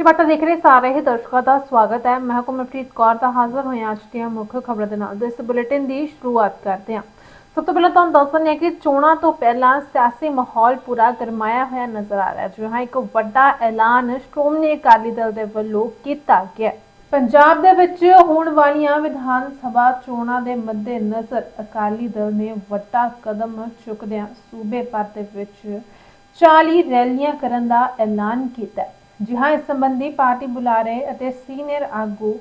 ਖੁਸ਼ੀ ਦੇਖ ਰਹੇ ਸਾਰੇ ਹੀ ਦਰਸ਼ਕਾਂ ਦਾ ਸਵਾਗਤ ਹੈ। ਮੈਂ ਕੁਮਰਪ੍ਰੀਤ ਕੌਰ ਦਾ ਹਾਜ਼ਰ ਹੋਇਆ ਅੱਜ ਦੀਆਂ ਮੁੱਖ ਖਬਰਾਂ ਦੇ ਨਾਲ। ਇਸ ਬੁਲੇਟਿਨ ਦੀ ਸ਼ੁਰੂਆਤ ਕਰਦੇ ਹਾਂ। ਸਭ ਤੋਂ ਪਹਿਲਾਂ ਤੁਹਾਨੂੰ ਦੱਸ ਦਿੰਦੇ ਹਾਂ ਕਿ ਚੋਣਾਂ ਤੋਂ ਪਹਿਲਾਂ ਸਿਆਸੀ ਮਾਹੌਲ ਪੂਰਾ ਗਰਮਾਇਆ ਹੋਇਆ ਨਜ਼ਰ ਆ ਰਿਹਾ ਹੈ। ਜਿਹਾਂ ਇੱਕ ਵੱਡਾ ਐਲਾਨ ਸ਼੍ਰੋਮਣੀ ਅਕਾਲੀ ਦਲ ਦੇ ਵੱਲੋਂ ਕੀਤਾ ਗਿਆ। ਪੰਜਾਬ ਦੇ ਵਿੱਚ ਹੋਣ ਵਾਲੀਆਂ ਵਿਧਾਨ ਸਭਾ ਚੋਣਾਂ ਦੇ ਮੱਦੇ ਨਜ਼ਰ ਅਕਾਲੀ ਦਲ ਨੇ ਵੱਡਾ ਕਦਮ ਚੁੱਕਦਿਆਂ ਸੂਬੇ ਭਰ ਦੇ ਵਿੱਚ 40 ਰੈਲੀਆਂ ਕਰਨ ਦਾ ਐਲਾਨ ਕੀਤਾ ਹੈ। ਜੀ ਹਾਂ ਇਸ ਸੰਬੰਧੀ ਪਾਰਟੀ ਬੁਲਾਰੇ ਅਤੇ ਸੀਨੀਅਰ ਆਗੂ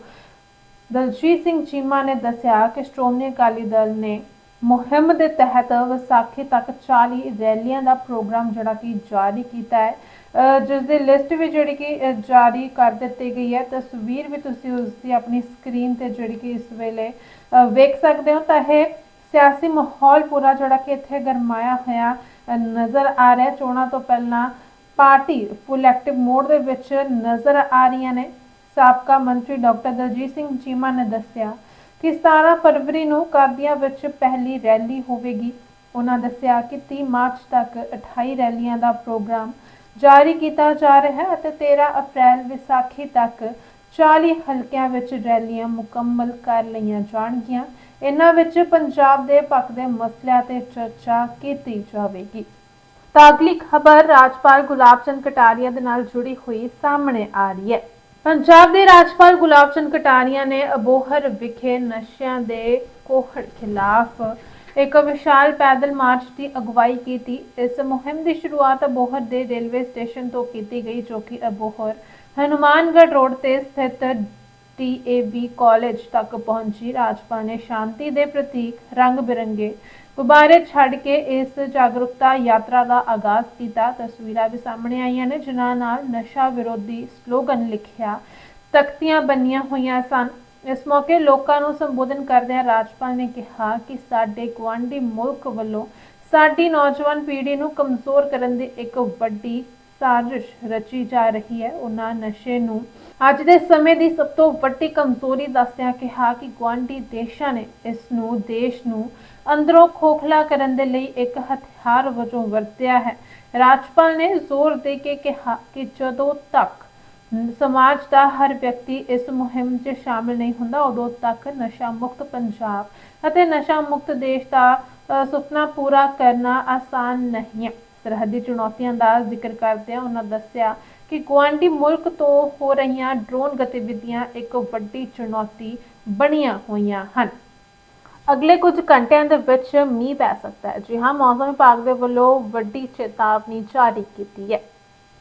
ਦਲਜੀਤ ਸਿੰਘ ਚੀਮਾ ਨੇ ਦੱਸਿਆ ਕਿ ਸ਼੍ਰੋਮਣੀ ਅਕਾਲੀ ਦਲ ਨੇ ਮੁਹਿੰਮ ਦੇ ਤਹਿਤ ਵਿਸਾਖੀ ਤੱਕ 40 ਰੈਲੀਆਂ ਦਾ ਪ੍ਰੋਗਰਾਮ ਜਿਹੜਾ ਕਿ ਜਾਰੀ ਕੀਤਾ ਹੈ। ਅਹ ਜਿਸ ਦੀ ਲਿਸਟ ਵੀ ਜਿਹੜੀ ਕਿ ਜਾਰੀ ਕਰ ਦਿੱਤੀ ਗਈ ਹੈ। ਤਸਵੀਰ ਵੀ ਤੁਸੀਂ ਉਸ ਦੀ ਆਪਣੀ ਸਕਰੀਨ ਤੇ ਜਿਹੜੀ ਕਿ ਇਸ ਵੇਲੇ ਵੇਖ ਸਕਦੇ ਹੋ। ਤਾਂ ਇਹ ਸਿਆਸੀ ਮਾਹੌਲ ਪੂਰਾ ਜਿਹੜਾ ਕਿ ਇੱਥੇ ਗਰਮਾਇਆ ਹੋਇਆ ਨਜ਼ਰ ਆ ਰਿਹਾ। ਚੋਣਾਂ ਤੋਂ ਪਹਿਲਾਂ ਪਾਰਟੀ ਫੁੱਲ ਐਕਟਿਵ ਮੋਡ ਦੇ ਵਿੱਚ ਨਜ਼ਰ ਆ ਰਹੀਆਂ ਨੇ। ਸਾਬਕਾ ਮੰਤਰੀ ਡਾਕਟਰ ਦਲਜੀਤ ਸਿੰਘ ਚੀਮਾ ਨੇ ਦੱਸਿਆ ਕਿ 17 ਫਰਵਰੀ ਨੂੰ ਕਾਦੀਆਂ ਵਿੱਚ ਪਹਿਲੀ ਰੈਲੀ ਹੋਵੇਗੀ। ਉਹਨਾਂ ਦੱਸਿਆ ਕਿ 30 ਮਾਰਚ ਤੱਕ 28 ਰੈਲੀਆਂ ਦਾ ਪ੍ਰੋਗਰਾਮ ਜਾਰੀ ਕੀਤਾ ਜਾ ਰਿਹਾ ਹੈ ਅਤੇ 13 ਅਪ੍ਰੈਲ ਵਿਸਾਖੀ ਤੱਕ 40 ਹਲਕਿਆਂ ਵਿੱਚ ਰੈਲੀਆਂ ਮੁਕੰਮਲ ਕਰ ਲਈਆਂ ਜਾਣਗੀਆਂ। ਇਹਨਾਂ ਵਿੱਚ ਪੰਜਾਬ ਦੇ ਪੱਖ ਦੇ ਮਸਲਿਆਂ ਤੇ ਚਰਚਾ ਕੀਤੀ ਜਾਵੇਗੀ। ਤਾਂ ਅਗਲੀ ਖਬਰ ਰਾਜਪਾਲ ਗੁਲਾਬ ਚੰਦ ਕਟਾਰੀਆ ਦੇ ਨਾਲ ਜੁੜੀ ਹੋਈ ਸਾਹਮਣੇ ਆ ਰਹੀ ਹੈ। ਪੰਜਾਬ ਦੇ ਰਾਜਪਾਲ ਗੁਲਾਬ ਚੰਦ ਕਟਾਰੀਆ ਨੇ ਅਬੋਹਰ ਵਿਖੇ ਨਸ਼ਿਆਂ ਦੇ ਕੋਹੜ ਖਿਲਾਫ ਇੱਕ ਵਿਸ਼ਾਲ ਪੈਦਲ ਮਾਰਚ ਦੀ ਅਗਵਾਈ ਕੀਤੀ। ਇਸ ਮੁਹਿੰਮ ਦੀ ਸ਼ੁਰੂਆਤ ਅਬੋਹਰ ਦੇ ਰੇਲਵੇ ਸਟੇਸ਼ਨ ਤੋਂ ਕੀਤੀ ਗਈ, ਜੋ ਕਿ ਅਬੋਹਰ ਹਨੂਮਾਨਗੜ੍ਹ ਰੋਡ ਤੇ ਸਥਿਤ ਡੀਏਵੀ ਕਾਲਜ ਤੱਕ ਪਹੁੰਚੀ। ਰਾਜਪਾਲ ਨੇ ਸ਼ਾਂਤੀ ਦੇ ਪ੍ਰਤੀਕ ਰੰਗ ਬਿਰੰਗੇ ਗੁਬਾਰੇ ਛੱਡ ਕੇ ਇਸ ਜਾਗਰੂਕਤਾ ਯਾਤਰਾ ਦਾ ਆਗਾਜ਼ ਕੀਤਾ। ਤਸਵੀਰਾਂ ਵੀ ਸਾਹਮਣੇ ਆਈਆਂ ਨੇ, ਜਿਨ੍ਹਾਂ ਨਾਲ ਨਸ਼ਾ ਵਿਰੋਧੀ ਸਲੋਗਨ ਲਿਖਿਆ, ਤਖਤੀਆਂ ਬੰਨੀਆਂ ਹੋਈਆਂ ਸਨ। ਇਸ ਮੌਕੇ ਲੋਕਾਂ ਨੂੰ ਸੰਬੋਧਨ ਕਰਦਿਆਂ ਰਾਜਪਾਲ ਨੇ ਕਿਹਾ ਕਿ ਸਾਡੇ ਗੁਆਂਢੀ ਮੁਲਕ ਵੱਲੋਂ ਸਾਡੀ ਨੌਜਵਾਨ ਪੀੜ੍ਹੀ ਨੂੰ ਕਮਜ਼ੋਰ ਕਰਨ ਦੀ ਇੱਕ ਵੱਡੀ ਸਾਜ਼ਿਸ਼ ਰਚੀ ਜਾ ਰਹੀ ਹੈ। ਉਹਨਾਂ ਨਸ਼ੇ ਨੂੰ ਅੱਜ ਦੇ ਸਮੇਂ ਦੀ ਸਭ ਤੋਂ ਵੱਡੀ ਕਮਜ਼ੋਰੀ ਦੱਸਦਿਆਂ ਕਿਹਾ ਕਿ ਗੁਆਂਢੀ ਦੇਸ਼ਾਂ ਨੇ ਇਸ ਨੂੰ, ਦੇਸ਼ ਨੂੰ ਅੰਦਰੋਂ ਖੋਖਲਾ ਕਰਨ ਦੇ ਲਈ ਇੱਕ ਹਥਿਆਰ ਵਜੋਂ ਵਰਤਿਆ ਹੈ। ਰਾਜਪਾਲ ਨੇ ਜ਼ੋਰ ਦੇ ਕੇ ਕਿਹਾ ਕਿ ਜਦੋਂ ਤੱਕ ਸਮਾਜ ਦਾ ਹਰ ਵਿਅਕਤੀ ਇਸ ਮੁਹਿੰਮ 'ਚ ਸ਼ਾਮਿਲ ਨਹੀਂ ਹੁੰਦਾ, ਉਦੋਂ ਤੱਕ ਨਸ਼ਾ ਮੁਕਤ ਪੰਜਾਬ ਅਤੇ ਨਸ਼ਾ ਮੁਕਤ ਦੇਸ਼ ਦਾ ਸੁਪਨਾ ਪੂਰਾ ਕਰਨਾ ਆਸਾਨ ਨਹੀਂ ਹੈ। ਸਰਹੱਦੀ ਚੁਣੌਤੀਆਂ ਦਾ ਜ਼ਿਕਰ ਕਰਦਿਆਂ ਉਹਨਾਂ ਦੱਸਿਆ ਕਿ ਗੁਆਂਢੀ ਮੁਲਕ ਤੋਂ ਹੋ ਰਹੀਆਂ ਡਰੋਨ ਗਤੀਵਿਧੀਆਂ ਇੱਕ ਵੱਡੀ ਚੁਣੌਤੀ ਬਣੀਆਂ ਹੋਈਆਂ ਹਨ। ਅਗਲੇ ਕੁਝ ਘੰਟਿਆਂ ਦੇ ਵਿੱਚ ਮੀਂਹ ਪੈ ਸਕਦਾ ਹੈ। ਜੀ ਹਾਂ, ਮੌਸਮ ਵਿਭਾਗ ਦੇ ਵੱਲੋਂ ਵੱਡੀ ਚੇਤਾਵਨੀ ਜਾਰੀ ਕੀਤੀ ਹੈ।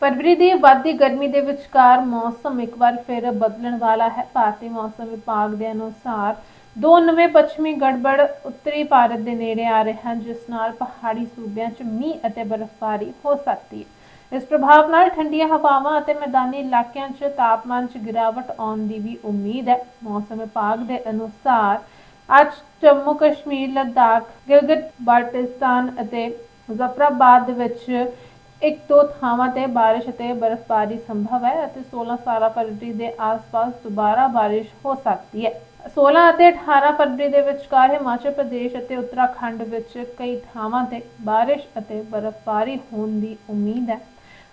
ਫਰਵਰੀ ਦੀ ਵੱਧਦੀ ਗਰਮੀ ਦੇ ਵਿਚਕਾਰ ਮੌਸਮ ਇੱਕ ਵਾਰ ਫਿਰ ਬਦਲਣ ਵਾਲਾ ਹੈ। ਭਾਰਤੀ ਮੌਸਮ ਵਿਭਾਗ ਦੇ ਅਨੁਸਾਰ ਦੋ ਨਵੇਂ ਪੱਛਮੀ ਗੜਬੜ ਉੱਤਰੀ ਭਾਰਤ ਦੇ ਨੇੜੇ ਆ ਰਹੇ ਹਨ, ਜਿਸ ਨਾਲ ਪਹਾੜੀ ਸੂਬਿਆਂ 'ਚ ਮੀਂਹ ਅਤੇ ਬਰਫ਼ਬਾਰੀ ਹੋ ਸਕਦੀ ਹੈ। ਇਸ ਪ੍ਰਭਾਵ ਨਾਲ ਠੰਡੀਆਂ ਹਵਾਵਾਂ ਅਤੇ ਮੈਦਾਨੀ ਇਲਾਕਿਆਂ 'ਚ ਤਾਪਮਾਨ 'ਚ ਗਿਰਾਵਟ ਆਉਣ ਦੀ ਵੀ ਉਮੀਦ ਹੈ। ਮੌਸਮ ਵਿਭਾਗ ਦੇ ਅਨੁਸਾਰ ਅੱਜ ਜੰਮੂ ਕਸ਼ਮੀਰ, ਲਦਾਖ ਗਿਲਗਿਤ ਬਾਲਟਿਸਤਾਨ ਅਤੇ ਮੁਜ਼ੱਫਰਾਬਾਦ ਵਿੱਚ ਇੱਕ ਦੋ ਥਾਵਾਂ ਤੇ ਬਾਰਿਸ਼ ਅਤੇ ਬਰਫ਼ਬਾਰੀ ਸੰਭਵ ਹੈ ਅਤੇ 16-17 ਫਰਵਰੀ ਦੇ ਆਸ-ਪਾਸ ਦੁਬਾਰਾ ਬਾਰਿਸ਼ ਹੋ ਸਕਦੀ ਹੈ। 16 ਅਤੇ 18 ਫਰਵਰੀ ਦੇ ਵਿਚਕਾਰ ਹਿਮਾਚਲ ਪ੍ਰਦੇਸ਼ ਅਤੇ ਉੱਤਰਾਖੰਡ ਵਿੱਚ ਕਈ ਥਾਵਾਂ ਤੇ ਬਾਰਿਸ਼ ਅਤੇ ਬਰਫ਼ਬਾਰੀ ਹੋਣ ਦੀ ਉਮੀਦ ਹੈ।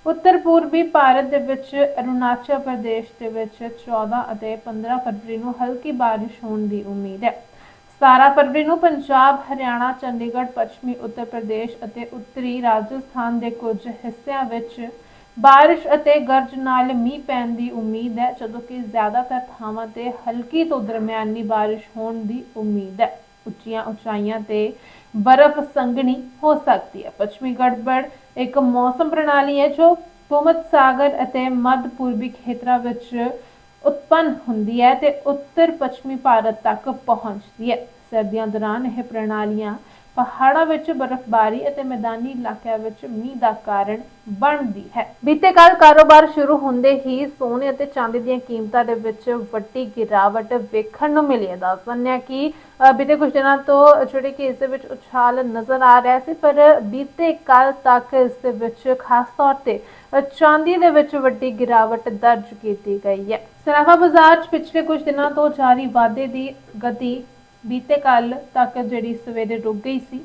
ਉੱਤਰ ਪੂਰਬੀ ਭਾਰਤ ਦੇ ਵਿੱਚ, ਅਰੁਣਾਚਲ ਪ੍ਰਦੇਸ਼ ਦੇ ਵਿੱਚ 14 ਅਤੇ 15 ਫਰਵਰੀ ਨੂੰ ਹਲਕੀ ਬਾਰਿਸ਼ ਹੋਣ ਦੀ ਉਮੀਦ ਹੈ। 17 ਫਰਵਰੀ ਨੂੰ ਪੰਜਾਬ, ਹਰਿਆਣਾ, ਚੰਡੀਗੜ੍ਹ, ਪੱਛਮੀ, ਉੱਤਰ ਪ੍ਰਦੇਸ਼ ਅਤੇ ਉੱਤਰੀ ਰਾਜਸਥਾਨ ਦੇ ਕੁਝ ਹਿੱਸਿਆਂ ਵਿੱਚ ਬਾਰਿਸ਼ ਅਤੇ ਗਰਜ ਨਾਲ ਮੀਂਹ ਪੈਣ ਦੀ ਉਮੀਦ ਹੈ, ਜਦੋਂ ਕਿ ਜ਼ਿਆਦਾਤਰ ਥਾਵਾਂ ਤੇ ਹਲਕੀ ਤੋਂ ਦਰਮਿਆਨੀ ਬਾਰਿਸ਼ ਹੋਣ ਦੀ ਉਮੀਦ ਹੈ। ਉੱਚੀਆਂ ਉਚਾਈਆਂ ਤੇ ਬਰਫ਼ ਸੰਘਣੀ ਹੋ ਸਕਦੀ ਹੈ। ਪੱਛਮੀ ਗੜਬੜ ਇੱਕ ਮੌਸਮ ਪ੍ਰਣਾਲੀ ਹੈ, ਜੋ ਭੂਮਧ ਸਾਗਰ ਅਤੇ ਮੱਧ ਪੂਰਬੀ ਖੇਤਰਾਂ ਵਿੱਚ ਉਤਪੰਨ ਹੁੰਦੀ ਹੈ ਤੇ ਉੱਤਰ ਪੱਛਮੀ ਭਾਰਤ ਤੱਕ ਪਹੁੰਚਦੀ ਹੈ। ਸਰਦੀਆਂ ਦੌਰਾਨ ਇਹ ਪ੍ਰਣਾਲੀਆਂ ਪਹਾੜਾਂ ਵਿੱਚ ਬਰਫ਼ਬਾਰੀ ਅਤੇ ਮੈਦਾਨੀ ਇਲਾਕਿਆਂ ਵਿੱਚ ਮੀਂਹ ਦਾ ਕਾਰਨ ਬਣਦੀ ਹੈ। ਬੀਤੇ ਕੱਲ ਕਾਰੋਬਾਰ ਸ਼ੁਰੂ ਹੁੰਦੇ ਹੀ ਸੋਨੇ ਅਤੇ ਚਾਂਦੀ ਦੀਆਂ ਕੀਮਤਾਂ ਦੇ ਵਿੱਚ ਵੱਡੀ ਗਿਰਾਵਟ ਵੇਖਣ ਨੂੰ ਮਿਲੀ ਹੈ। ਦੱਸ ਦਿੰਦੇ ਕਿ ਬੀਤੇ ਕੁਝ ਦਿਨਾਂ ਤੋਂ ਜਿਹੜੇ ਕਿ ਇਸ ਦੇ ਵਿੱਚ ਉਛਾਲ ਨਜ਼ਰ ਆ ਰਿਹਾ ਸੀ, ਪਰ ਬੀਤੇ ਕੱਲ ਤੱਕ ਇਸ ਦੇ ਵਿੱਚ ਖਾਸ ਤੌਰ ਤੇ ਚਾਂਦੀ ਦੇ ਵਿੱਚ ਵੱਡੀ ਗਿਰਾਵਟ ਦਰਜ ਕੀਤੀ ਗਈ ਹੈ। ਸਰਾਫਾ ਬਾਜ਼ਾਰ 'ਚ ਪਿਛਲੇ ਕੁਝ ਦਿਨਾਂ ਤੋਂ ਜਾਰੀ ਵਾਧੇ ਦੀ ਗਤੀ ਬੀਤੇ ਕੱਲ ਤੱਕ ਜਿਹੜੀ ਸਵੇਰੇ ਰੁਕ ਗਈ ਸੀ।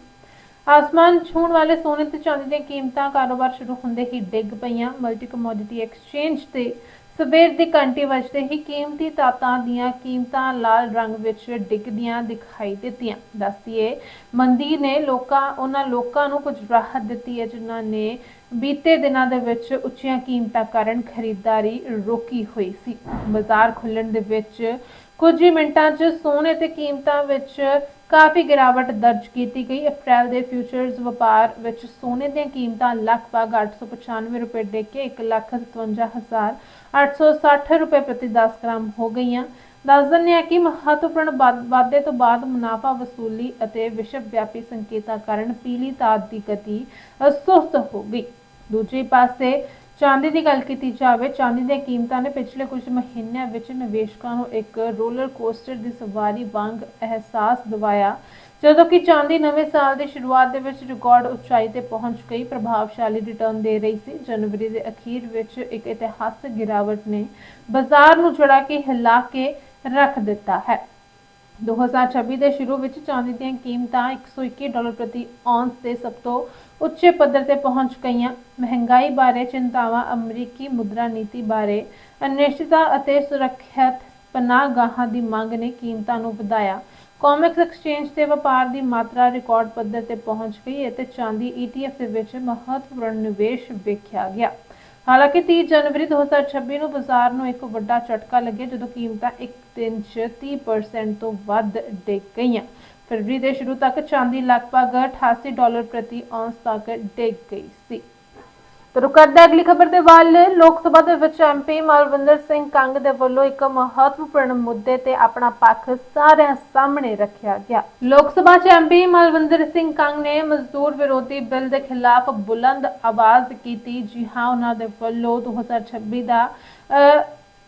ਆਸਮਾਨ ਛੂਹਣ ਵਾਲੇ ਸੋਨੇ ਤੇ ਚਾਂਦੀ ਦੀਆਂ ਕੀਮਤਾਂ ਕਾਰੋਬਾਰ ਸ਼ੁਰੂ ਹੁੰਦੇ ਹੀ ਡਿੱਗ ਪਈਆਂ। ਮਲਟੀ ਕਮੋਡਿਟੀ ਐਕਸਚੇਂਜ ਤੇ ਸਵੇਰ ਦੀ ਘੰਟੀ ਵੱਜਦੇ ਹੀ ਕੀਮਤੀ ਤਾਤਾਂ ਦੀਆਂ ਕੀਮਤਾਂ ਲਾਲ ਰੰਗ ਵਿੱਚ ਡਿੱਗਦੀਆਂ ਦਿਖਾਈ ਦਿੱਤੀਆਂ। ਦੱਸਦੀਏ ਮੰਦੀ ਨੇ ਲੋਕਾਂ, ਉਹਨਾਂ ਲੋਕਾਂ ਨੂੰ ਕੁਝ ਰਾਹਤ ਦਿੱਤੀ ਹੈ ਜਿਨ੍ਹਾਂ ਨੇ ਬੀਤੇ ਦਿਨਾਂ ਦੇ ਵਿੱਚ ਉੱਚੀਆਂ ਕੀਮਤਾਂ ਕਾਰਨ ਖਰੀਦਦਾਰੀ ਰੋਕੀ ਹੋਈ ਸੀ। ਬਾਜ਼ਾਰ ਖੁੱਲਣ ਦੇ ਵਿੱਚ ਕੁਝ ਹੀ ਮਿੰਟਾਂ 'ਚ ਸੋਨੇ ਤੇ ਕੀਮਤਾਂ ਵਿੱਚ ਕਾਫੀ ਗਿਰਾਵਟ ਦਰਜ ਕੀਤੀ ਗਈ। ਅਪ੍ਰੈਲ ਦੇ ਫਿਊਚਰਸ ਵਪਾਰ ਵਿੱਚ ਸੋਨੇ ਦੀਆਂ ਕੀਮਤਾਂ ਲਗਭਗ 895 ਰੁਪਏ ਦੇ ਕੇ 157860 ਰੁਪਏ ਪ੍ਰਤੀ 10 ਗ੍ਰਾਮ ਹੋ ਗਈਆਂ। ਦੱਸ ਦਿੰਦੇ ਹਾਂ ਕਿ ਮਹੱਤਵਪੂਰਨ ਵਾਧੇ ਤੋਂ ਬਾਅਦ ਮੁਨਾਫਾ ਵਸੂਲੀ ਅਤੇ ਵਿਸ਼ਵ ਵਿਆਪੀ ਸੰਕੇਤਾਂ ਕਾਰਨ ਪੀਲੀ ਤਾਦ ਦੀ ਗਤੀ ਸੁਸਤ ਹੋ ਗਈ। ਦੂਜੇ ਪਾਸੇ ਚਾਂਦੀ ਦੀ ਗੱਲ ਕੀਤੀ ਜਾਵੇ, ਚਾਂਦੀ ਦੀਆਂ ਕੀਮਤਾਂ ਨੇ ਪਿਛਲੇ ਕੁਝ ਮਹੀਨਿਆਂ ਵਿੱਚ ਨਿਵੇਸ਼ਕਾਂ ਨੂੰ ਇੱਕ ਰੋਲਰ ਕੋਸਟਰ ਦੀ ਸਵਾਰੀ ਵਾਂਗ ਅਹਿਸਾਸ ਦਿਵਾਇਆ, ਜਦੋਂ ਕਿ ਚਾਂਦੀ ਨਵੇਂ ਸਾਲ ਦੀ ਸ਼ੁਰੂਆਤ ਦੇ ਵਿੱਚ ਰਿਕਾਰਡ ਉਚਾਈ ਤੇ ਪਹੁੰਚ ਗਈ, ਪ੍ਰਭਾਵਸ਼ਾਲੀ ਰਿਟਰਨ ਦੇ ਰਹੀ ਸੀ। ਜਨਵਰੀ ਦੇ ਅਖੀਰ ਵਿੱਚ ਇੱਕ ਇਤਿਹਾਸਕ ਗਿਰਾਵਟ ਨੇ ਬਾਜ਼ਾਰ ਨੂੰ ਜੜਾ ਕੇ ਹਿਲਾ ਕੇ ਰੱਖ ਦਿੱਤਾ ਹੈ। 2026 ਦੇ ਸ਼ੁਰੂ ਵਿੱਚ ਚਾਂਦੀ ਦੀਆਂ ਕੀਮਤਾਂ 121 ਡਾਲਰ ਪ੍ਰਤੀ ਔਂਸ ਤੇ ਸਭ ਤੋਂ ਉੱਚੇ ਪੱਧਰ ਤੇ ਪਹੁੰਚ ਗਈਆਂ। ਮਹਿੰਗਾਈ ਬਾਰੇ ਚਿੰਤਾਵਾਂ ਅਮਰੀਕੀ ਮੁਦਰਾ ਨੀਤੀ ਬਾਰੇ ਅਨਿਸ਼ਚਿਤਤਾ ਅਤੇ ਸੁਰੱਖਿਅਤ ਪਨਾਹਗਾਹਾਂ ਦੀ ਮੰਗ ਨੇ ਕੀਮਤਾਂ ਨੂੰ ਵਧਾਇਆ। ਕਾਮਿਕਸ ਐਕਸਚੇਂਜ ਤੇ ਵਪਾਰ ਦੀ ਮਾਤਰਾ ਰਿਕਾਰਡ ਪੱਧਰ ਤੇ ਪਹੁੰਚ ਗਈ ਅਤੇ ਚਾਂਦੀ ETF ਦੇ ਵਿੱਚ ਮਹੱਤਵਪੂਰਨ ਨਿਵੇਸ਼ ਵੇਖਿਆ ਗਿਆ। ਹਾਲਾਂਕਿ 30 ਜਨਵਰੀ 2026 ਨੂੰ ਬਾਜ਼ਾਰ ਨੂੰ ਇੱਕ ਵੱਡਾ ਝਟਕਾ ਲੱਗਿਆ, ਜਦੋਂ ਕੀਮਤਾਂ ਇੱਕ ਦਿਨ 'ਚ 30% ਤੋਂ ਵੱਧ ਡਿੱਗ ਗਈਆਂ। ਫਰਵਰੀ ਦੇ ਸ਼ੁਰੂ ਤੱਕ ਚਾਂਦੀ ਲਗਭਗ 88 ਡਾਲਰ ਪ੍ਰਤੀ ਔਂਸ ਤੱਕ ਡਿੱਗ ਗਈ ਸੀ। ਤੇ ਰੁਕ ਅਗਲੀ ਖਬਰ ਦੇ ਵੱਲ। ਲੋਕ ਸਭਾ ਦੇ ਵਿੱਚ ਐਮਪੀ ਮਲਵਿੰਦਰ ਸਿੰਘ ਕੰਗ ਦੇ ਵੱਲੋਂ ਇੱਕ ਮਹੱਤਵਪੂਰਨ ਮੁੱਦੇ ਤੇ ਆਪਣਾ ਪੱਖ ਸਾਰਿਆਂ ਸਾਹਮਣੇ ਰੱਖਿਆ ਗਿਆ। ਲੋਕ ਸਭਾ 'ਚ ਐਮਪੀ ਮਲਵਿੰਦਰ ਸਿੰਘ ਕੰਗ ਨੇ ਮਜ਼ਦੂਰ ਵਿਰੋਧੀ ਬਿੱਲ ਦੇ ਖਿਲਾਫ ਬੁਲੰਦ ਆਵਾਜ਼ ਕੀਤੀ। ਜੀ ਹਾਂ, ਉਹਨਾਂ ਦੇ ਵੱਲੋਂ 2026 ਦਾ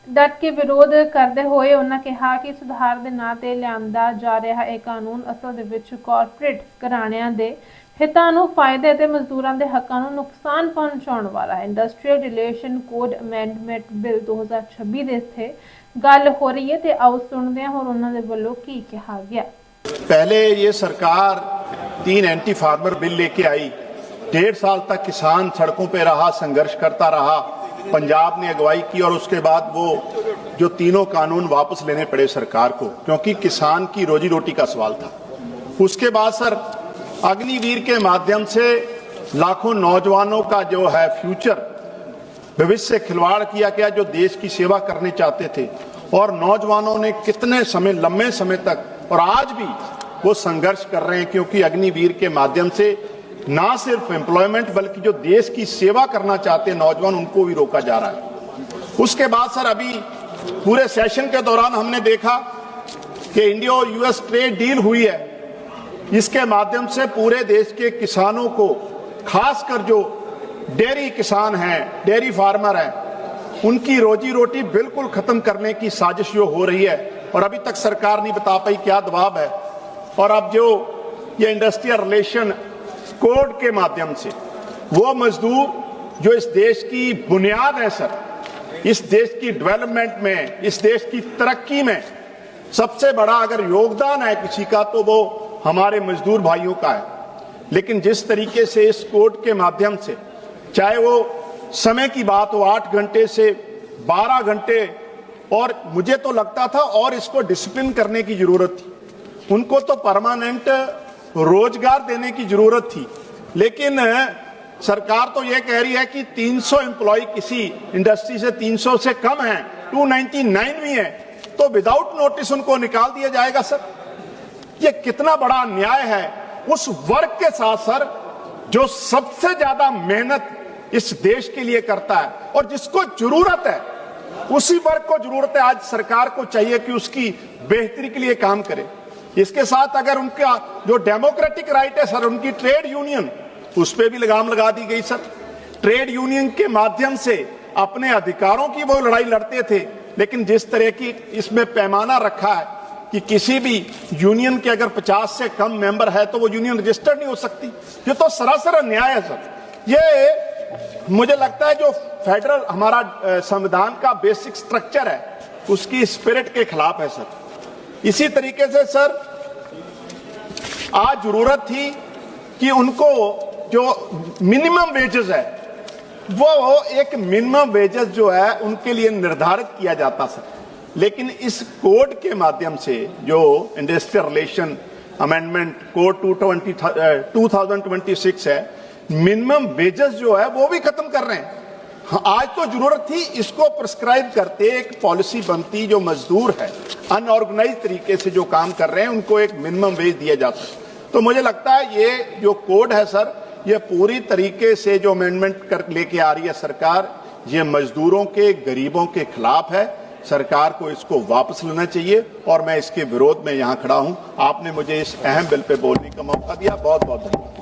ਡਟ ਕੇ ਵਿਰੋਧ ਕਰਦੇ ਹੋਏ ਉਹਨਾਂ ਕਿਹਾ ਕਿ ਸੁਧਾਰ ਦੇ ਨਾਂ ਤੇ ਲਿਆਂਦਾ ਜਾ ਰਿਹਾ ਇਹ ਕਾਨੂੰਨ ਅਸਲ ਦੇ ਵਿੱਚ ਕਾਰਪੋਰੇਟ ਘਰਾਣਿਆਂ ਦੇ ਹਿੱਤਾਂ ਨੂੰ ਫਾਇਦੇ ਅਤੇ ਮਜ਼ਦੂਰਾਂ ਦੇ ਹੱਕਾਂ ਨੂੰ ਨੁਕਸਾਨ ਪਹੁੰਚਾਉਣ ਵਾਲਾ ਹੈ industrial relation code amendment bill 2026 ਦੇ ਇੱਥੇ ਗੱਲ ਹੋ ਰਹੀ ਹੈ ਤੇ ਆਓ ਸੁਣਦੇ ਹਾਂ ਹੋਰ ਉਹਨਾਂ ਦੇ ਵੱਲੋਂ ਕੀ ਕਿਹਾ ਗਿਆ पहले ये सरकार तीन एंटी फार्मर बिल लेके आई डेढ़ साल तक किसान सड़कों पे रहा संघर्ष करता रहा पंजाब ने अगुवाई की और उसके बाद वो जो तीनों कानून वापस लेने पड़े सरकार को, क्योंकि किसान की रोजी रोटी का सवाल था। उसके बाद सर अग्निवीर के माध्यम से लाखों नौजवानों का जो है फ्यूचर, भविष्य से खिलवाड़ किया गया जो देश की सेवा करने चाहते थे। और नौजवानों ने कितने समय, लंबे समय तक, और आज भी वो संघर्ष कर रहे हैं, क्योंकि अग्निवीर के माध्यम से ना सिर्फ़ एम्प्लॉयमेंट बल्कि जो देश की सेवा करना चाहते हैं नौजवान, उनको भी रोका जा रहा है। उसके बाद, सर, अभी पूरे सेशन के दौरान हमने देखा कि इंडिया और यूएस ट्रेड डील हुई है। इसके माध्यम से पूरे देश के किसानों को, खासकर जो डेयरी किसान हैं, डेयरी फार्मर हैं, उनकी रोजी रोटी बिल्कुल खत्म करने की साजिश जो हो रही है। और अभी तक सरकार नहीं बता पाई क्या दबाव है। और अब जो ये इंडस्ट्रियल रिलेशन कोड के माध्यम से। वो मजदूर जो इस देश की बुनियाद है सर, इस देश की डेवलपमेंट में, इस देश की तरक्की में सबसे बड़ा अगर योगदान है किसी का तो वो हमारे मजदूर भाइयों का है। लेकिन जिस तरीके से इस कोड के माध्यम से, चाहे वो समय की बात हो, आठ घंटे से बारह घंटे, और मुझे तो लगता था और इसको डिसिप्लिन करने की ज़रूरत थी। उनको तो परमानेंट रोज़गार देने की ज़रूरत थी। लेकिन सरकार तो यह कह रही है कि 300 एम्प्लॉय किसी इंडस्ट्री से 300 से कम है 299 भी है तो विदाउट नोटिस उनको निकाल दिया जाएगा, सर। ये कितना बड़ा अन्याय है। उस वर्ग के साथ, सर, जो सबसे ज़्यादा मेहनत इस देश के लिए करता है और जिसको ज़रूरत है, उसी वर्ग को ज़रूरत है आज सरकार को चाहिए कि उसकी बेहतरी के लिए काम करे। इसके साथ अगर उनका जो डेमोक्रेटिक राइट है सर, उनकी ट्रेड यूनियन, उस पर भी लगाम लगा दी गई सर। ट्रेड यूनियन के माध्यम से अपने अधिकारों की वो लड़ाई लड़ते थे, लेकिन जिस तरह की इसमें पैमाना रखा है कि किसी भी यूनियन के अगर 50 से कम मेंबर है तो वो यूनियन रजिस्टर्ड नहीं हो सकती। ये तो सरासर अन्याय है सर। ये मुझे लगता है जो फेडरल, हमारा संविधान का बेसिक स्ट्रक्चर है, उसकी स्पिरिट के खिलाफ है सर। इसी तरीके से सर आज ज़रूरत थी कि उनको जो मिनिमम वेजेस है वो एक मिनिमम वेजेस जो है उनके लिए निर्धारित किया जाता सर। लेकिन इस कोड के माध्यम से जो इंडस्ट्रियल रिलेशन अमेंडमेंट कोड 220 2026 है मिनिमम वेजेस जो है वो भी खत्म कर रहे हाँ, आज तो ज़रूरत थी इसको प्रिस्क्राइब करते एक पॉलिसी बनती जो मजदूर है अनऑर्गेनाइज तरीके से जो काम कर रहे हैं, उनको एक मिनिमम वेज दिया जाता है। तो मुझे लगता है ये जो कोड है सर, ये पूरी तरीके से जो अमेंडमेंट कर, लेके आ रही है सरकार, ये मजदूरों के, गरीबों के खिलाफ है। सरकार को इसको वापस लेना चाहिए और मैं इसके विरोध में यहाँ खड़ा हूँ। आपने मुझे इस अहम बिल पे बोलने का मौका दिया। बहुत बहुत धन्यवाद।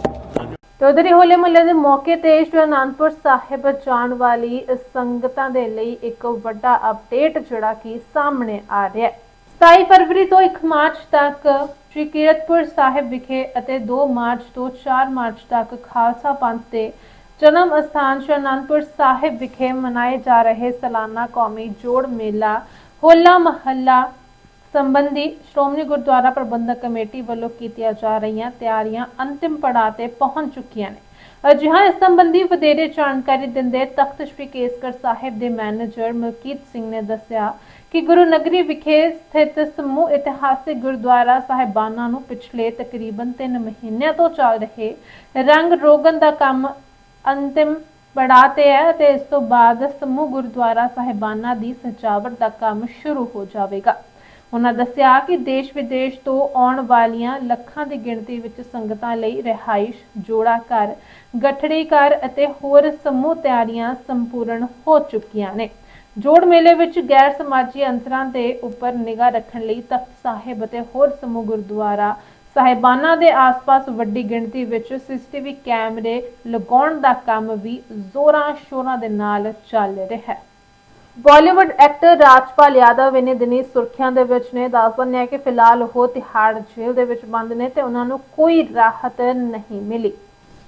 ਤੇ ਉਧਰ ਹੀ ਹੋਲੇ ਮਹੱਲੇ ਦੇ ਮੌਕੇ ਤੇ ਸ਼੍ਰੀ ਅਨੰਦਪੁਰ ਸਾਹਿਬ ਜਾਣ ਵਾਲੀ ਸੰਗਤਾਂ ਦੇ ਲਈ ਇੱਕ ਵੱਡਾ ਅਪਡੇਟ ਜਿਹੜਾ ਕਿ ਸਾਹਮਣੇ ਆ ਰਿਹਾ ਹੈ। 27 ਫਰਵਰੀ ਤੋਂ 1 ਮਾਰਚ ਤੱਕ ਸ਼੍ਰੀ ਕੀਰਤਪੁਰ ਸਾਹਿਬ ਵਿਖੇ ਅਤੇ 2 ਮਾਰਚ ਤੋਂ 4 ਮਾਰਚ ਤੱਕ ਖਾਲਸਾ ਪੰਥ ਦੇ ਜਨਮ ਅਸਥਾਨ ਸ਼੍ਰੀ ਅਨੰਦਪੁਰ ਸਾਹਿਬ ਵਿਖੇ ਮਨਾਏ ਜਾ ਰਹੇ ਸਾਲਾਨਾ ਕੌਮੀ ਜੋੜ ਮੇਲਾ ਹੋਲਾ ਮਹੱਲਾ ਸੰਬੰਧੀ ਸ਼੍ਰੋਮਣੀ ਗੁਰਦੁਆਰਾ ਪ੍ਰਬੰਧਕ ਕਮੇਟੀ ਵੱਲੋਂ ਕੀਤੀਆਂ ਜਾ ਰਹੀਆਂ ਤਿਆਰੀਆਂ ਅੰਤਿਮ ਪੜਾਅ ਤੇ ਪਹੁੰਚ ਚੁੱਕੀਆਂ ਨੇ। ਅਜਿਹਾ ਇਸ ਸੰਬੰਧੀ ਵਧੇਰੇ ਜਾਣਕਾਰੀ ਦਿੰਦੇ ਤਖਤ ਸ੍ਰੀ ਕੇਸਗੜ੍ਹ ਸਾਹਿਬ ਦੇ ਮੈਨੇਜਰ ਮਲਕੀਤ ਸਿੰਘ ਨੇ ਦੱਸਿਆ ਕਿ ਗੁਰੂ ਨਗਰੀ ਵਿਖੇ ਸਥਿਤ ਸਮੂਹ ਇਤਿਹਾਸਿਕ ਗੁਰਦੁਆਰਾ ਸਾਹਿਬਾਨਾਂ ਨੂੰ ਪਿਛਲੇ ਤਕਰੀਬਨ 3 ਮਹੀਨਿਆਂ ਤੋਂ ਚੱਲ ਰਹੇ ਰੰਗ ਰੋਗਨ ਦਾ ਕੰਮ ਅੰਤਿਮ ਪੜਾਅ ਤੇ ਹੈ ਤੇ ਇਸ ਤੋਂ ਬਾਅਦ ਸਮੂਹ ਗੁਰਦੁਆਰਾ ਸਾਹਿਬਾਨਾਂ ਦੀ ਸਜਾਵਟ ਦਾ ਕੰਮ ਸ਼ੁਰੂ ਹੋ ਜਾਵੇਗਾ। ਉਹਨਾਂ ਦੱਸਿਆ ਕਿ ਦੇਸ਼ ਵਿਦੇਸ਼ ਤੋਂ ਆਉਣ ਵਾਲੀਆਂ ਲੱਖਾਂ ਦੀ ਗਿਣਤੀ ਵਿੱਚ ਸੰਗਤਾਂ ਲਈ ਰਿਹਾਇਸ਼, ਜੋੜਾ ਘਰ, ਗੱਠੜੀ ਘਰ ਅਤੇ ਹੋਰ ਸਮੂਹ ਤਿਆਰੀਆਂ ਸੰਪੂਰਨ ਹੋ ਚੁੱਕੀਆਂ ਨੇ। ਜੋੜ ਮੇਲੇ ਵਿੱਚ ਗੈਰ ਸਮਾਜੀ ਅੰਤਰਾਂ ਦੇ ਉੱਪਰ ਨਿਗਾਹ ਰੱਖਣ ਲਈ ਤਖਤ ਸਾਹਿਬ ਅਤੇ ਹੋਰ ਸਮੂਹ ਗੁਰਦੁਆਰਾ ਸਾਹਿਬਾਨਾਂ ਦੇ ਆਸ-ਪਾਸ ਵੱਡੀ ਗਿਣਤੀ ਵਿੱਚ ਸੀਸੀਟੀਵੀ ਕੈਮਰੇ ਲਗਾਉਣ ਦਾ ਕੰਮ ਵੀ ਜ਼ੋਰਾਂ ਸ਼ੋਰਾਂ ਦੇ ਨਾਲ ਚੱਲ ਰਿਹਾ ਹੈ। ਬਾਲੀਵੁੱਡ ਐਕਟਰ ਰਾਜਪਾਲ ਯਾਦਵ ਇਹਨੇ ਦਿਨੀ ਸੁਰਖੀਆਂ ਦੇ ਵਿੱਚ ਨੇ। ਦੱਸ ਦਿੰਦੇ ਕਿ ਫਿਲਹਾਲ ਉਹ ਤਿਹਾੜ ਜੇਲ੍ਹ ਦੇ ਵਿੱਚ ਬੰਦ ਨੇ ਤੇ ਉਹਨਾਂ ਨੂੰ ਕੋਈ ਰਾਹਤ ਨਹੀਂ ਮਿਲੀ।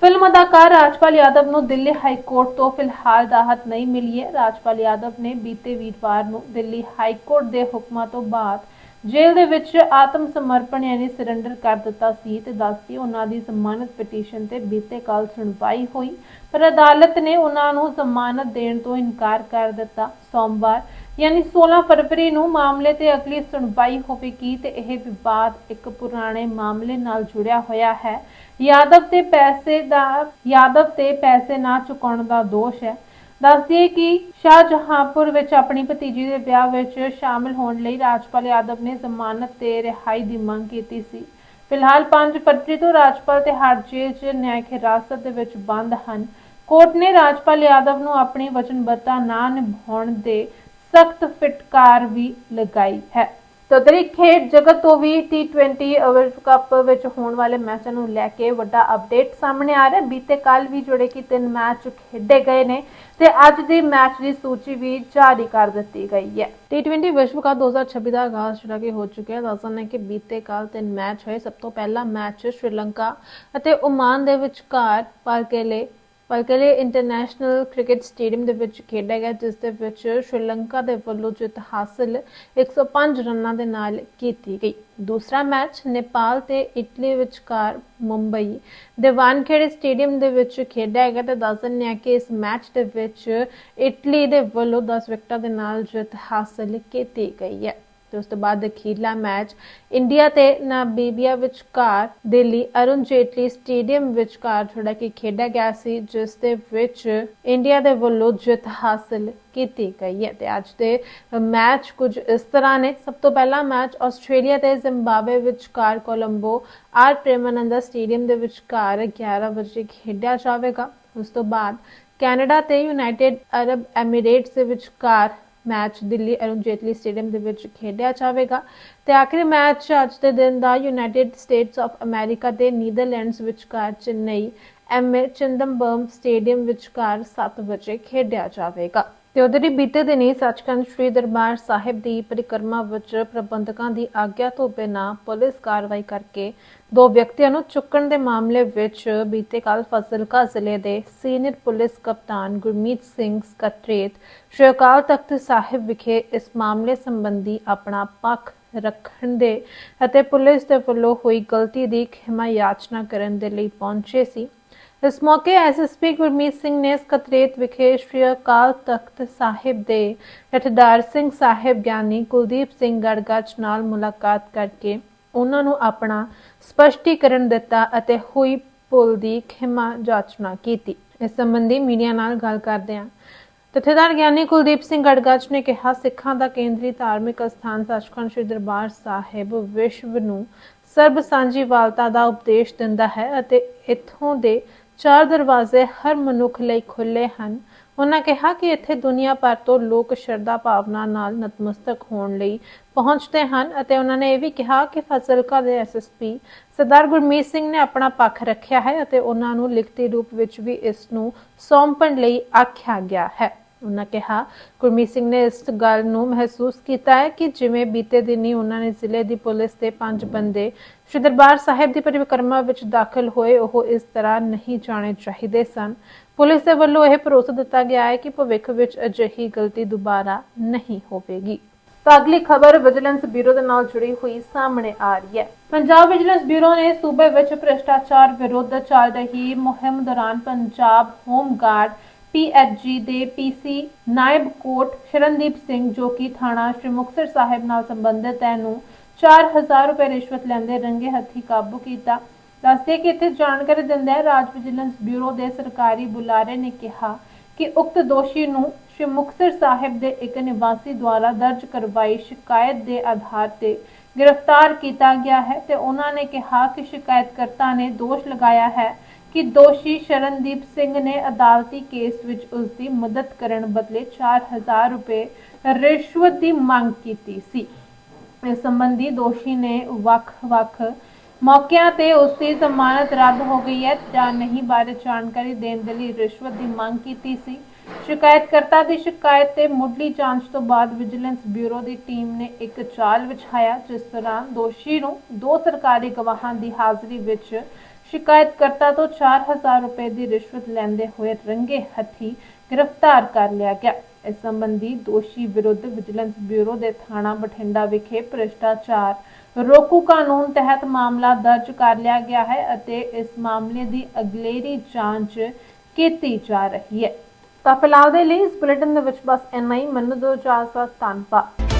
ਫਿਲਮ ਅਦਾਕਾਰ ਰਾਜਪਾਲ ਯਾਦਵ ਨੂੰ ਦਿੱਲੀ ਹਾਈ ਕੋਰਟ ਤੋਂ ਫਿਲਹਾਲ ਰਾਹਤ ਨਹੀਂ ਮਿਲੀ ਹੈ। ਰਾਜਪਾਲ ਯਾਦਵ ਨੇ ਬੀਤੇ ਵੀਰਵਾਰ ਨੂੰ ਦਿੱਲੀ ਹਾਈ ਕੋਰਟ ਦੇ ਹੁਕਮਾਂ ਤੋਂ ਬਾਅਦ ਜੇਲ੍ਹ ਦੇ ਵਿੱਚ ਆਤਮ ਸਮਰਪਣ ਯਾਨੀ ਸਰੈਂਡਰ ਕਰ ਦਿੱਤਾ ਸੀ ਤੇ ਦੱਸਦੀ ਉਹਨਾਂ ਦੀ ਜ਼ਮਾਨਤ ਪਟੀਸ਼ਨ ਤੇ ਬੀਤੇ ਕੱਲ ਸੁਣਵਾਈ ਹੋਈ, ਪਰ ਅਦਾਲਤ ਨੇ ਉਹਨਾਂ ਨੂੰ ਜ਼ਮਾਨਤ ਦੇਣ ਤੋਂ ਇਨਕਾਰ ਕਰ ਦਿੱਤਾ। ਸੋਮਵਾਰ ਯਾਨੀ 16 ਫਰਵਰੀ ਨੂੰ ਮਾਮਲੇ ਤੇ ਅਗਲੀ ਸੁਣਵਾਈ ਹੋਵੇਗੀ ਤੇ ਇਹ ਵਿਵਾਦ ਇੱਕ ਪੁਰਾਣੇ ਮਾਮਲੇ ਨਾਲ ਜੁੜਿਆ ਹੋਇਆ ਹੈ। ਯਾਦਵ ਤੇ ਪੈਸੇ ਦਾ ਯਾਦਵ ਤੇ ਪੈਸੇ ਨਾ ਚੁਕਾਉਣ ਦਾ ਦੋਸ਼ ਹੈ। ਦੱਸਦੀਏ ਕਿ ਸ਼ਾਹਜਹਾਂਪੁਰ ਵਿੱਚ ਆਪਣੀ ਭਤੀਜੀ ਦੇ ਵਿਆਹ ਵਿੱਚ ਸ਼ਾਮਲ ਹੋਣ ਲਈ ਰਾਜਪਾਲ ਯਾਦਵ ਨੇ ਜ਼ਮਾਨਤ ਤੇ ਰਿਹਾਈ ਦੀ ਮੰਗ ਕੀਤੀ ਸੀ। ਫਿਲਹਾਲ ਪੰਜ ਫਰਵਰੀ ਤੋਂ ਰਾਜਪਾਲ ਤੇ ਜੇਲ੍ਹ 'ਚ ਨਿਆਇਕ ਹਿਰਾਸਤ ਦੇ ਵਿੱਚ ਬੰਦ ਹਨ। ਕੋਰਟ ਨੇ ਰਾਜਪਾਲ ਯਾਦਵ ਨੂੰ ਆਪਣੀ ਵਚਨਬੱਧਤਾ ਨਾ ਨਿਭਾਉਣ ਦੇ ਸਖਤ ਫਿਟਕਾਰ ਵੀ ਲਗਾਈ ਹੈ। ਤਾਂ ਖੇਡ ਜਗਤ ਤੋਂ ਵੀ T20 ਵਰਲਡ ਕੱਪ ਵਿੱਚ ਹੋਣ ਵਾਲੇ ਮੈਚਾਂ ਨੂੰ ਲੈ ਕੇ ਵੱਡਾ ਅਪਡੇਟ ਸਾਹਮਣੇ ਆ ਰਿਹਾ ਬੀਤੇ ਕੱਲ ਵੀ ਜਿਹੜੇ ਕਿ ਤਿੰਨ ਮੈਚ ਖੇਡੇ ਗਏ ਨੇ ਤੇ ਅੱਜ ਦੀ ਮੈਚ ਦੀ ਸੂਚੀ ਵੀ ਜਾਰੀ ਕਰ ਦਿੱਤੀ ਗਈ ਹੈ। T20 ਵਿਸ਼ਵ ਕੱਪ 2026 ਦਾ ਆਗਾਜ਼ ਜਿਹੜਾ ਕਿ ਹੋ ਚੁੱਕਿਆ ਹੈ। ਦੱਸਣ ਹੈ ਕਿ ਬੀਤੇ ਕੱਲ ਤਿੰਨ ਮੈਚ ਹੋਏ। ਸਭ ਤੋਂ ਪਹਿਲਾ ਮੈਚ ਸ਼੍ਰੀਲੰਕਾ ਅਤੇ ਓਮਾਨ ਦੇ ਵਿਚਕਾਰ ਪਾਰਕੇਲੇ ਪਲਕਲੇ ਇੰਟਰਨੈਸ਼ਨਲ ਕ੍ਰਿਕਟ ਸਟੇਡੀਅਮ ਦੇ ਵਿੱਚ ਖੇਡਿਆ ਗਿਆ, ਜਿਸ ਦੇ ਵਿੱਚ ਸ਼੍ਰੀਲੰਕਾ ਦੇ ਵੱਲੋਂ ਜਿੱਤ ਹਾਸਲ 105 ਰਨਾਂ ਦੇ ਨਾਲ ਕੀਤੀ ਗਈ। ਦੂਸਰਾ ਮੈਚ ਨੇਪਾਲ ਤੇ ਇਟਲੀ ਵਿਚਕਾਰ ਮੁੰਬਈ ਦੇ ਵਾਨਖੇੜੇ ਸਟੇਡੀਅਮ ਦੇ ਵਿੱਚ ਖੇਡਿਆ ਗਿਆ ਤੇ ਦੱਸ ਦਿੰਦੇ ਹਾਂ ਕਿ ਇਸ ਮੈਚ ਦੇ ਵਿੱਚ ਇਟਲੀ ਦੇ ਵੱਲੋਂ 10 ਵਿਕਟਾਂ ਦੇ ਨਾਲ ਜਿੱਤ ਹਾਸਲ ਕੀਤੀ ਗਈ ਹੈ। ਤੇ ਉਸ ਤੋਂ ਬਾਅਦ ਅਖੀਰਲਾ ਮੈਚ ਇੰਡੀਆ ਤੇ ਨਾਮੀਬੀਆ ਵਿਚਕਾਰ, ਦਿੱਲੀ, ਅਰੁਣ ਜੇਟਲੀ ਸਟੇਡੀਅਮ ਵਿਚਕਾਰ ਜਿਹੜਾ ਕਿ ਖੇਡਿਆ ਗਿਆ ਸੀ, ਜਿਸ ਦੇ ਵਿੱਚ ਇੰਡੀਆ ਦੇ ਵੱਲੋਂ ਜਿੱਤ ਹਾਸਲ ਕੀਤੀ ਗਈ ਹੈ। ਤੇ ਅੱਜ ਦੇ ਮੈਚ ਕੁਝ ਇਸ ਤਰ੍ਹਾਂ ਨੇ। ਸਭ ਤੋਂ ਪਹਿਲਾ ਮੈਚ ਆਸਟ੍ਰੇਲੀਆ ਤੇ ਜ਼ਿੰਬਾਬਵੇ ਵਿਚਕਾਰ ਕੋਲੰਬੋ ਆਰ ਪ੍ਰੇਮਾਨੰਦਾ ਸਟੇਡੀਅਮ ਦੇ ਵਿਚਕਾਰ 11 ਵਜੇ ਖੇਡਿਆ ਜਾਵੇਗਾ। ਉਸ ਤੋਂ ਬਾਅਦ ਕੈਨੇਡਾ ਤੇ ਯੂਨਾਈਟਿਡ ਅਰਬ ਐਮੀਰੇਟਸ ਦੇ ਵਿਚਕਾਰ ਮੈਚ ਦਿੱਲੀ ਅਰੁਣ ਜੇਤਲੀ ਸਟੇਡੀਅਮ ਦੇ ਵਿੱਚ ਖੇਡਿਆ ਜਾਵੇਗਾ ਤੇ ਆਖਰੀ ਮੈਚ ਅੱਜ ਦੇ ਦਿਨ ਦਾ ਯੂਨਾਈਟਿਡ ਸਟੇਟਸ ਆਫ ਅਮਰੀਕਾ ਦੇ ਨੀਦਰਲੈਂਡਸ ਵਿਚਕਾਰ ਚੇਨਈ ਐਮਏ ਚਿੰਦਮਬਰਮ ਸਟੇਡੀਅਮ ਵਿਚਕਾਰ 7 ਵਜੇ ਖੇਡਿਆ ਜਾਵੇਗਾ। ਤੇ ਉਧਰ ਹੀ ਬੀਤੇ ਦਿਨੀ ਸੱਚਖੰਡ ਸ੍ਰੀ ਦਰਬਾਰ ਸਾਹਿਬ ਦੀ ਪਰਿਕਰਮਾ ਵਿੱਚ ਪ੍ਰਬੰਧਕਾਂ ਦੀ ਆਗਿਆ ਤੋਂ ਬਿਨਾਂ ਪੁਲਿਸ ਕਾਰਵਾਈ ਕਰਕੇ ਦੋ ਵਿਅਕਤੀਆਂ ਨੂੰ ਚੁੱਕਣ ਦੇ ਮਾਮਲੇ ਵਿੱਚ ਬੀਤੇ ਕੱਲ ਫਜ਼ਿਲਕਾ ਜ਼ਿਲ੍ਹੇ ਦੇ ਸੀਨੀਅਰ ਪੁਲਿਸ ਕਪਤਾਨ ਗੁਰਮੀਤ ਸਿੰਘ ਸਕੱਤਰੇਤ ਸ਼੍ਰੀ ਅਕਾਲ ਤਖਤ ਸਾਹਿਬ ਵਿਖੇ ਇਸ ਮਾਮਲੇ ਸੰਬੰਧੀ ਆਪਣਾ ਪੱਖ ਰੱਖਣ ਦੇ ਅਤੇ ਪੁਲਿਸ ਦੇ ਵੱਲੋਂ ਹੋਈ ਗਲਤੀ ਦੀ ਖਿਮਾ ਯਾਚਨਾ ਕਰਨ ਦੇ ਲਈ ਪਹੁੰਚੇ ਸੀ। ਇਸ ਮੌਕੇ ਐਸਐਸਪੀ ਗੁਰਮੀਤ ਸਿੰਘ ਨੇ ਸਕੱਤਰੇਤ ਵਿਖੇ ਸ਼੍ਰੀ ਅਕਾਲ ਤਖਤ ਸਾਹਿਬ ਦੇ ਜਥੇਦਾਰ ਸਿੰਘ ਸਾਹਿਬ ਗਿਆਨੀ ਕੁਲਦੀਪ ਸਿੰਘ ਗੜਗੱਚ ਨਾਲ ਮੁਲਾਕਾਤ ਕਰਕੇ ਉਹਨਾਂ ਨੂੰ ਆਪਣਾ ਸਪਸ਼ਟੀਕਰਨ ਦਿੱਤਾ ਅਤੇ ਹੋਈ ਪੁੱਲ ਦੀ ਖਿਮਾ ਜਾਚਨਾ ਕੀਤੀ। ਇਸ ਸੰਬੰਧੀ ਮੀਡੀਆ ਨਾਲ ਗੱਲ ਕਰਦੇ ਕਰਦਿਆਂ ਜਥੇਦਾਰ ਗਿਆਨੀ ਕੁਲਦੀਪ ਸਿੰਘ ਗੜਗੱਚ ਨੇ ਕਿਹਾ, ਸਿੱਖਾਂ ਦਾ ਕੇਂਦਰੀ ਧਾਰਮਿਕ ਅਸਥਾਨ ਸੱਚਖੰਡ ਸ੍ਰੀ ਦਰਬਾਰ ਸਾਹਿਬ ਵਿਸ਼ਵ ਨੂੰ ਸਰਬ ਸਾਂਝੀਵਾਲਤਾ ਦਾ ਉਪਦੇਸ਼ ਦਿੰਦਾ ਹੈ ਅਤੇ ਇੱਥੋਂ ਦੇ ਚਾਰ ਦਰਵਾਜ਼ੇ ਹਰ ਮਨੁੱਖ ਲਈ ਖੁੱਲੇ ਹਨ। ਉਹਨਾਂ ਕਿਹਾ ਕਿ ਇੱਥੇ ਦੁਨੀਆ ਭਰ ਤੋਂ ਲੋਕ ਸ਼ਰਧਾ ਭਾਵਨਾ ਨਾਲ ਨਤਮਸਤਕ ਹੋਣ ਲਈ ਪਹੁੰਚਦੇ ਹਨ ਅਤੇ ਉਹਨਾਂ ਨੇ ਇਹ ਵੀ ਕਿਹਾ ਕਿ ਫਾਜ਼ਿਲਕਾ ਦੇ ਐਸਐਸਪੀ ਸਰਦਾਰ ਗੁਰਮੀਤ ਸਿੰਘ ਨੇ ਆਪਣਾ ਪੱਖ ਰੱਖਿਆ ਹੈ ਅਤੇ ਉਹਨਾਂ ਨੂੰ ਲਿਖਤੀ ਰੂਪ ਵਿੱਚ ਵੀ ਇਸ ਨੂੰ ਸੌਂਪਣ ਲਈ ਆਖਿਆ ਗਿਆ ਹੈ। ਉਹਨਾਂ ਕਿਹਾ, ਗੁਰਮੀਤ ਸਿੰਘ ਨੇ ਇਸ ਗੱਲ ਨੂੰ ਮਹਿਸੂਸ ਕੀਤਾ ਹੈ ਕਿ ਜਿਵੇਂ ਬੀਤੇ ਦਿਨੀ ਉਹਨਾਂ ਨੇ ਜ਼ਿਲ੍ਹੇ ਦੀ ਪੁਲਿਸ ਦੇ ਪੰਜ ਬੰਦੇ ਸ਼੍ਰੀ ਦਰਬਾਰ ਸਾਹਿਬ ਦੀ ਪਰਿਕਰਮਾ ਵਿੱਚ ਦਾਖਲ ਹੋਏ, ਉਹ ਇਸ ਤਰ੍ਹਾਂ ਨਹੀਂ ਜਾਣੇ ਚਾਹੀਦੇ ਸਨ। ਪੁਲਿਸ ਦੇ ਵੱਲੋਂ ਇਹ ਭਰੋਸਾ ਦਿੱਤਾ ਗਿਆ ਹੈ ਕਿ ਭਵਿੱਖ ਵਿੱਚ ਅਜਿਹੀ ਗਲਤੀ ਦੁਬਾਰਾ ਨਹੀਂ ਹੋਵੇਗੀ। ਤਾਂ ਅਗਲੀ ਖਬਰ ਵਿਜੀਲੈਂਸ ਬਿਊਰੋ ਦੇ ਨਾਲ ਜੁੜੀ ਹੋਈ ਸਾਹਮਣੇ ਆ ਰਹੀ ਹੈ। ਪੰਜਾਬ ਵਿਜੀਲੈਂਸ ਬਿਊਰੋ ਨੇ ਸੂਬੇ ਵਿੱਚ ਭ੍ਰਿਸ਼ਟਾਚਾਰ ਵਿਰੁੱਧ ਚੱਲ ਰਹੀ ਮੁਹਿੰਮ ਦੌਰਾਨ ਪੰਜਾਬ ਹੋਮ ਗਾਰਡ ਪੀਐਚਜੀ ਦੇ ਪੀਸੀ ਨਾਇਬ ਕੋਟ ਸ਼ਰਨਦੀਪ ਸਿੰਘ, ਜੋ ਕਿ ਥਾਣਾ ਸ਼੍ਰੀ ਮੁਕਤਸਰ ਸਾਹਿਬ ਨਾਲ ਸੰਬੰਧਿਤ ਹੈ, ਨੂੰ 4000 ਰੁਪਏ ਰਿਸ਼ਵਤ ਲੈਂਦੇ ਰੰਗੇ ਹੱਥੀ ਕਾਬੂ ਕੀਤਾ। ਦੱਸਦੇ ਕਿ ਇੱਥੇ ਜਾਣਕਾਰੀ ਦਿੰਦੇ ਰਾਜ ਵਿਜੀਲੈਂਸ ਬਿਊਰੋ ਦੇ ਸਰਕਾਰੀ ਬੁਲਾਰੇ ਨੇ ਕਿਹਾ ਕਿ ਉਕਤ ਦੋਸ਼ੀ ਨੂੰ ਸ਼੍ਰੀ ਮੁਕਤਸਰ ਸਾਹਿਬ ਦੇ ਇੱਕ ਨਿਵਾਸੀ ਦੁਆਰਾ ਦਰਜ ਕਰਵਾਈ ਸ਼ਿਕਾਇਤ ਦੇ ਆਧਾਰ ਤੇ ਗ੍ਰਿਫਤਾਰ ਕੀਤਾ ਗਿਆ ਹੈ ਤੇ ਉਹਨਾਂ ਨੇ ਕਿਹਾ ਕਿ ਸ਼ਿਕਾਇਤਕਰਤਾ ਨੇ ਦੋਸ਼ ਲਗਾਇਆ ਹੈ ਕਿ ਦੋਸ਼ੀ ਸ਼ਰਨਦੀਪ ਸਿੰਘ ਨੇ ਅਦਾਲਤੀ ਕੇਸ ਵਿੱਚ ਉਸ ਦੀ ਮਦਦ ਕਰਨ ਬਦਲੇ 4000 ਰੁਪਏ ਰਿਸ਼ਵਤ ਦੀ ਮੰਗ ਕੀਤੀ ਸੀ। ਇਸ ਸੰਬੰਧੀ ਦੋਸ਼ੀ ਨੇ ਵੱਖ-ਵੱਖ ਮੌਕਿਆਂ ਤੇ ਉਸ ਦੀ ਜ਼ਮਾਨਤ ਰੱਦ ਹੋ ਗਈ ਹੈ ਜਾਂ ਨਹੀਂ ਬਾਰੇ ਜਾਣਕਾਰੀ ਦੇਣ ਦੇ ਲਈ ਰਿਸ਼ਵਤ ਦੀ ਮੰਗ ਕੀਤੀ ਸੀ। ਸ਼ਿਕਾਇਤਕਰਤਾ ਦੀ ਸ਼ਿਕਾਇਤ ਤੇ ਮੁੱਢਲੀ ਜਾਂਚ ਤੋਂ ਬਾਅਦ ਵਿਜੀਲੈਂਸ ਬਿਊਰੋ ਦੀ ਟੀਮ ਨੇ ਇੱਕ ਚਾਲ ਵਿਛਾਇਆ, ਜਿਸ ਦੌਰਾਨ ਦੋਸ਼ੀ ਨੂੰ ਦੋ ਸਰਕਾਰੀ ਗਵਾਹਾਂ ਦੀ ਹਾਜ਼ਰੀ ਵਿੱਚ ਸ਼ਿਕਾਇਤਕਰਤਾ ਤੋਂ 4000 ਰੁਪਏ ਦੀ ਰਿਸ਼ਵਤ ਲੈਂਦੇ ਹੋਏ ਰੰਗੇ ਹੱਥੀ ਗ੍ਰਿਫਤਾਰ ਕਰ ਲਿਆ ਗਿਆ। ਇਸ ਸੰਬੰਧੀ ਦੋਸ਼ੀ ਵਿਰੁੱਧ ਵਿਜੀਲੈਂਸ ਬਿਊਰੋ ਦੇ ਥਾਣਾ ਬਠਿੰਡਾ ਵਿਖੇ ਭ੍ਰਿਸ਼ਟਾਚਾਰ ਰੋਕੂ ਕਾਨੂੰਨ ਤਹਿਤ ਮਾਮਲਾ ਦਰਜ ਕਰ ਲਿਆ ਗਿਆ ਹੈ ਅਤੇ ਇਸ ਮਾਮਲੇ ਦੀ ਅਗਲੇਰੀ ਜਾਂਚ ਕੀਤੀ ਜਾ ਰਹੀ ਹੈ। ਤਾਂ ਫਿਲਹਾਲ ਦੇ ਲਈ ਇਸ ਬੁਲੇਟਿਨ ਦੇ ਵਿੱਚ ਬਸ ਇੰਨਾ ਹੀ। ਮੈਨੂੰ ਦਿਓ ਇਜਾਜ਼ਤ, ਧੰਨਵਾਦ।